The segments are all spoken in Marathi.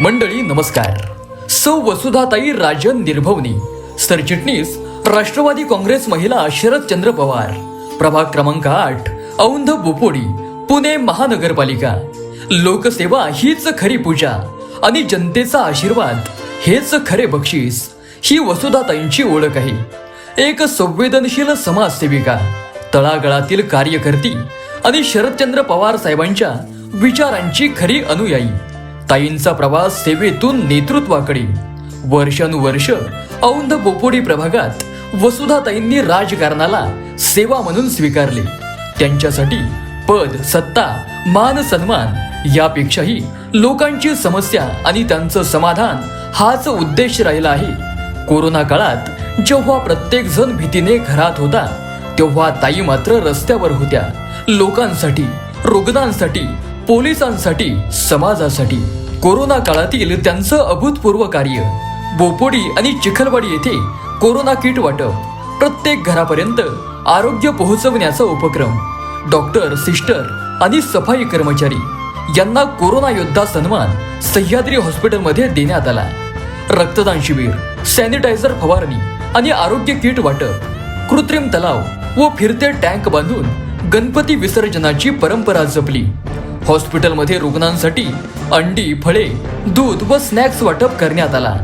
मंडळी नमस्कार. सौ वसुधाताई राजन निर्भवनी. सरचिटणीस राष्ट्रवादी काँग्रेस महिला शरदचंद्र पवार. प्रभाग क्रमांक आठ औंध बोपोडी पुणे महानगरपालिका. लोकसेवा हीच खरी पूजा आणि जनतेचा आशीर्वाद हेच खरे बक्षीस. ही वसुधाताईंची ओळख आहे. एक संवेदनशील समाजसेविका तळागळातील कार्यकर्ती आणि शरदचंद्र पवार साहेबांच्या विचारांची खरी अनुयायी. ताईंचा प्रवास सेवेतून नेतृत्वाकडे. वर्षानुवर्ष औंध बोपोडी प्रभागात वसुधाताईंनी राजकारणाला सेवा म्हणून स्वीकारले. त्यांच्यासाठी पद सत्ता मान सन्मान यापेक्षाही लोकांची समस्या आणि त्यांचं समाधान हाच उद्देश राहिला आहे. कोरोना काळात जेव्हा प्रत्येक जण भीतीने घरात होता तेव्हा ताई मात्र रस्त्यावर होत्या. लोकांसाठी रुग्णांसाठी पोलिसांसाठी समाजासाठी. कोरोना काळातील त्यांचं अभूतपूर्व कार्य बोपोडी आणि चिखलवाडी येथे कोरोना किट वाटप प्रत्येक घरापर्यंत आरोग्य पोहोचवण्याचा उपक्रम. डॉक्टर सिस्टर आणि सफाई कर्मचारी यांना कोरोना योद्धा सन्मान सह्याद्री हॉस्पिटलमध्ये देण्यात आला. रक्तदान शिबिर सॅनिटायझर फवारणी आणि आरोग्य किट वाटप कृत्रिम तलाव व फिरते टँक बांधून गणपती विसर्जनाची परंपरा जपली. हॉस्पिटलमध्ये रुग्णांसाठी अंडी फळे दूध व स्नॅक्स वाटप करण्यात आला.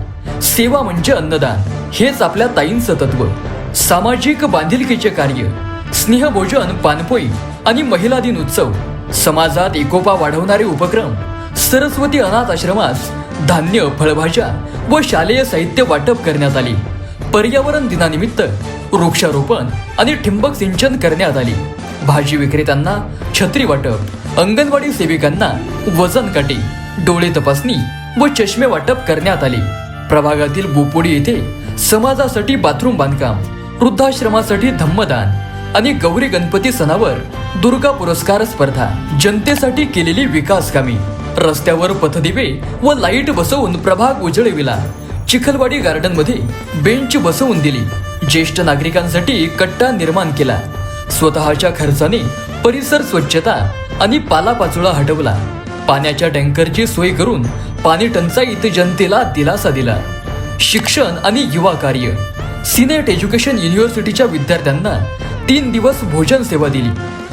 सेवा म्हणजे अन्नदान. हेच आपल्या ताईंचं तत्व. सामाजिक बांधिलकीचे कार्य. स्नेहभोजन पानपोई आणि महिला दिन उत्सव. समाजात एकोपा वाढवणारे उपक्रम. सरस्वती अनाथ आश्रमास धान्य फळभाज्या व शालेय साहित्य वाटप करण्यात आले. पर्यावरण दिनानिमित्त वृक्षारोपण आणि ठिंबक सिंचन करण्यात आले. भाजी विक्रेत्यांना छत्री वाटप. अंगणवाडी सेविकांना वजन काटे डोळे तपासणी व चष्मे वाटप करण्यात आले. प्रभागातील बोपोडी येथे समाजासाठी बाथरूम बांधकाम वृद्धाश्रमासाठी धम्मदान आणि गौरी गणपती सणावर दुर्गा पुरस्कार स्पर्धा जनतेसाठी केलेली विकास कामे. रस्त्यावर पथदिवे व लाइट बसवून प्रभाग उजळविला. चिखलवाडी गार्डनमध्ये बेंच बसवून दिली. ज्येष्ठ नागरिकांसाठी कट्टा निर्माण केला. स्वतःच्या खर्चाने परिसर स्वच्छता आणि पालापाचोळा हटवला. पाण्याच्या टँकरची सोय करून पाणी टंचाईत जनतेला दिलासा दिला. शिक्षण आणि युवा कार्य. सिनेट एज्युकेशन युनिव्हर्सिटीच्या विद्यार्थ्यांना तीन दिवस भोजन सेवा दिली.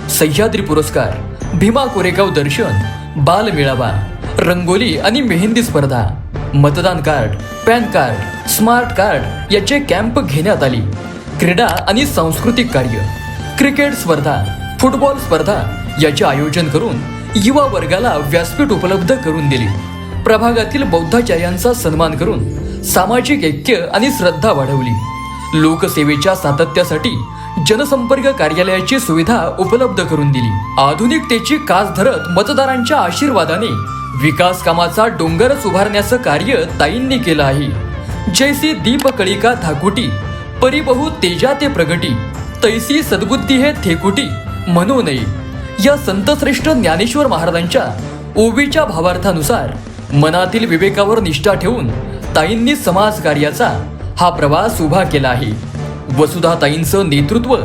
सह्याद्री पुरस्कार भीमा कोरेगाव दर्शन बाल मेळावा रंगोली आणि मेहंदी स्पर्धा मतदान card PAN card smart card याचे कॅम्प घेण्यात आली. क्रीडा आणि सांस्कृतिक कार्य. क्रिकेट स्पर्धा फुटबॉल स्पर्धा याचे आयोजन करून युवा वर्गाला व्यासपीठ उपलब्ध करून दिली. प्रभागातील बौद्धाचार्यांचा सन्मान करून सामाजिक ऐक्य आणि श्रद्धा वाढवली. लोकसेवेच्या सातत्यासाठी जनसंपर्क कार्यालयाची सुविधा उपलब्ध करून दिली. आधुनिकतेची कास धरत मतदारांच्या आशीर्वादाने विकास कामाचा डोंगरच उभारण्याचं कार्य ताईंनी केलं आहे. जैसी दीपकळिका धाकुटी परिबहू तेजा ते प्रगटी तैसी सद्बुद्धी हे थेकुटी म्हणू नये या संतश्रेष्ठ ज्ञानेश्वर महाराजांच्या ओवीच्या भावार्थानुसार मनातील विवेकावर निष्ठा ठेवून ताईंनी समाज कार्याचा हा प्रवास उभा केला आहे. वसुधा ताईंचं नेतृत्व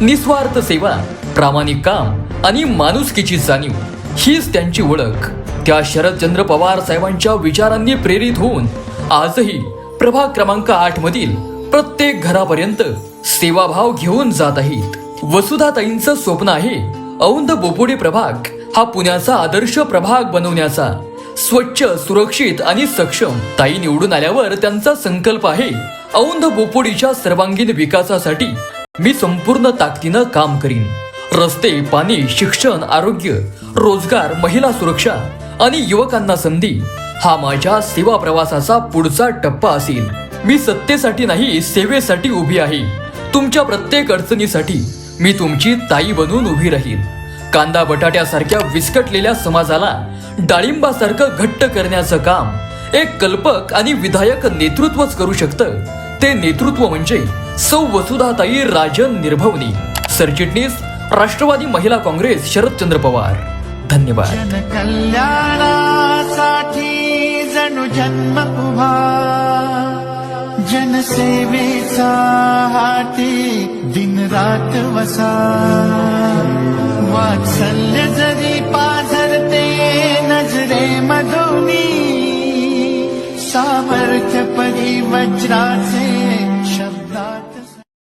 निस्वार्थ सेवा प्रामाणिक काम आणि माणुसकीची जाणीव हीच त्यांची ओळख. त्या शरदचंद्र पवार साहेबांच्या विचारांनी प्रेरित होऊन आजही प्रभाग क्रमांक आठ मधील प्रत्येक घरापर्यंत सेवाभाव घेऊन जात आहेत. वसुधाताईंचं स्वप्न आहे औंध बोपोडी प्रभाग हा पुण्याचा आदर्श प्रभाग बनवण्याचा स्वच्छ सुरक्षित आणि सक्षम. ताई निवडून आल्यावर त्यांचा संकल्प आहे औंध बोपोडीच्या सर्वांगीण विकासासाठी मी संपूर्ण ताकदीनं काम करीन. रस्ते पाणी शिक्षण आरोग्य रोजगार महिला सुरक्षा आणि युवकांना संधी हा माझ्या सेवा प्रवासाचा पुढचा टप्पा असेल. मी सत्तेसाठी नाही सेवेसाठी उभी आहे. तुमच्या प्रत्येक अडचणीसाठी मी तुमची ताई बनून उभी राहील कांदा बटाट्यासारख्या विस्कटलेल्या समाजाला डाळिंबासारखं घट्ट करण्याचं काम एक कल्पक आणि विधायक नेतृत्वच करू शकतं. ते नेतृत्व म्हणजे सौ वसुधाताई राजन निर्भवनी. सरचिटणीस राष्ट्रवादी महिला काँग्रेस शरदचंद्र पवार. धन्यवाद. कल्याणासाठी जणू जन्म उभा. जनसेवेचा हाती दिन रात वसा. पाझरते नजरे मधुनी सामर्थ्य परी वज्राचे